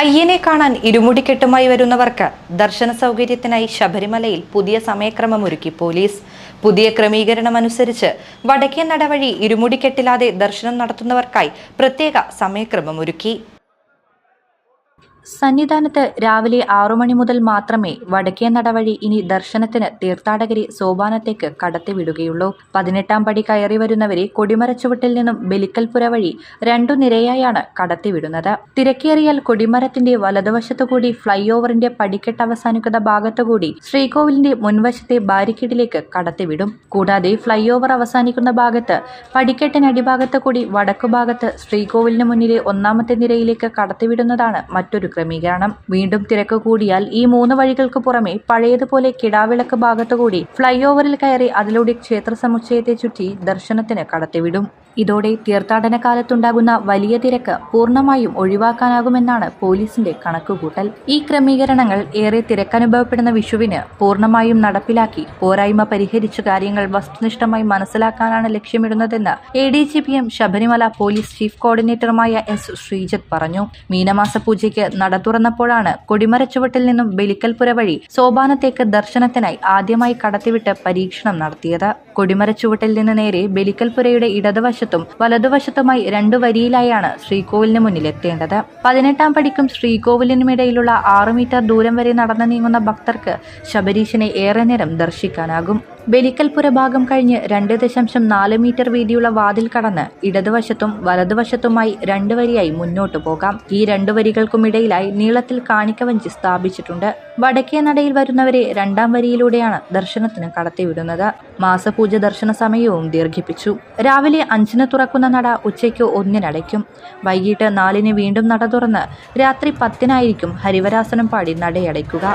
അയ്യനെ കാണാൻ ഇരുമുടിക്കെട്ടുമായി വരുന്നവർക്ക് ദർശന സൗകര്യത്തിനായി ശബരിമലയിൽ പുതിയ സമയക്രമം ഒരുക്കി പോലീസ്. പുതിയ ക്രമീകരണം അനുസരിച്ച് വടക്കേ നടവഴി ഇരുമുടിക്കെട്ടില്ലാതെ ദർശനം നടത്തുന്നവർക്കായി പ്രത്യേക സമയക്രമം ഒരുക്കി സന്നിധാനത്ത് രാവിലെ ആറു മണി മുതൽ മാത്രമേ വടക്കേ നടവഴി ഇനി ദർശനത്തിന് തീർത്ഥാടകരെ സോപാനത്തേക്ക് കടത്തിവിടുകയുള്ളൂ. പതിനെട്ടാം പടി കയറി വരുന്നവരെ കൊടിമരച്ചുവട്ടിൽ നിന്നും ബലിക്കൽപുര വഴി രണ്ടു നിരയായാണ് കടത്തിവിടുന്നത്. തിരക്കേറിയാൽ കൊടിമരത്തിന്റെ വലതുവശത്തുകൂടി ഫ്ലൈ ഓവറിന്റെ പടിക്കെട്ട് അവസാനിക്കുന്ന ഭാഗത്തുകൂടി ശ്രീകോവിലിന്റെ മുൻവശത്തെ ബാരിക്കേഡിലേക്ക് കടത്തിവിടും. കൂടാതെ ഫ്ലൈ ഓവർ അവസാനിക്കുന്ന ഭാഗത്ത് പടിക്കെട്ടിന് അടിഭാഗത്തുകൂടി വടക്കുഭാഗത്ത് ശ്രീകോവിലിന് മുന്നിലെ ഒന്നാമത്തെ നിരയിലേക്ക് കടത്തിവിടുന്നതാണ് മറ്റൊരു ക്രമീകരണം. വീണ്ടും തിരക്ക് കൂടിയാൽ ഈ മൂന്ന് വഴികൾക്ക് പുറമെ പഴയതുപോലെ കിടാവിളക്ക് ഭാഗത്തുകൂടി ഫ്ലൈ ഓവറിൽ കയറി അതിലൂടെ ക്ഷേത്ര സമുച്ചയത്തെ ചുറ്റി ദർശനത്തിന് കടത്തിവിടും. ഇതോടെ തീർത്ഥാടന കാലത്തുണ്ടാകുന്ന വലിയ തിരക്ക് പൂർണമായും ഒഴിവാക്കാനാകുമെന്നാണ് പോലീസിന്റെ കണക്കുകൂട്ടൽ. ഈ ക്രമീകരണങ്ങൾ ഏറെ തിരക്കനുഭവപ്പെടുന്ന വിഷുവിന് പൂർണമായും നടപ്പിലാക്കി പോരായ്മ പരിഹരിച്ച കാര്യങ്ങൾ വസ്തുനിഷ്ഠമായി മനസ്സിലാക്കാനാണ് ലക്ഷ്യമിടുന്നതെന്ന് A D G P M Sabarimala police chief കോർഡിനേറ്ററുമായ S Sreejith പറഞ്ഞു. മീനമാസ പൂജയ്ക്ക് നട തുറന്നപ്പോഴാണ് കൊടിമരച്ചുവട്ടിൽ നിന്നും ബലിക്കൽപുര വഴി സോപാനത്തേക്ക് ദർശനത്തിനായി ആദ്യമായി കടത്തിവിട്ട് പരീക്ഷണം നടത്തിയത്. കൊടിമരച്ചുവട്ടിൽ നിന്ന് നേരെ ബലിക്കൽപുരയുടെ ഇടതുവശത്തും വലതുവശത്തുമായി രണ്ടു വരിയിലായാണ് ശ്രീകോവിലിന് മുന്നിൽ എത്തേണ്ടത് പതിനെട്ടാം പടിക്കും ശ്രീകോവിലിനുമിടയിലുള്ള ആറു മീറ്റർ ദൂരം വരെ നടന്നു നീങ്ങുന്ന ഭക്തർക്ക് ശബരീശനെ ഏറെ നേരം ദർശിക്കാനാകും. ബലിക്കൽപുര ഭാഗം കഴിഞ്ഞ് രണ്ട് ദശാംശം നാല് മീറ്റർ വീതിയുള്ള വാതിൽ കടന്ന് ഇടതുവശത്തും വലതുവശത്തുമായി രണ്ട് വരിയായി മുന്നോട്ടു പോകാം. ഈ രണ്ടു വരികൾക്കുമിടയിലായി നീളത്തിൽ കാണിക്കവഞ്ചി സ്ഥാപിച്ചിട്ടുണ്ട്. വടക്കേ നടയിൽ വരുന്നവരെ രണ്ടാം വരിയിലൂടെയാണ് ദർശനത്തിന് കടത്തിവിടുന്നത്. മാസപൂജ ദർശന സമയവും ദീർഘിപ്പിച്ചു. രാവിലെ അഞ്ചിന് തുറക്കുന്ന നട ഉച്ചയ്ക്ക് ഒന്നിനടയ്ക്കും. വൈകിട്ട് നാലിന് വീണ്ടും നട തുറന്ന് രാത്രി പത്തിനായിരിക്കും ഹരിവരാസനം പാടി നടയടയ്ക്കുക.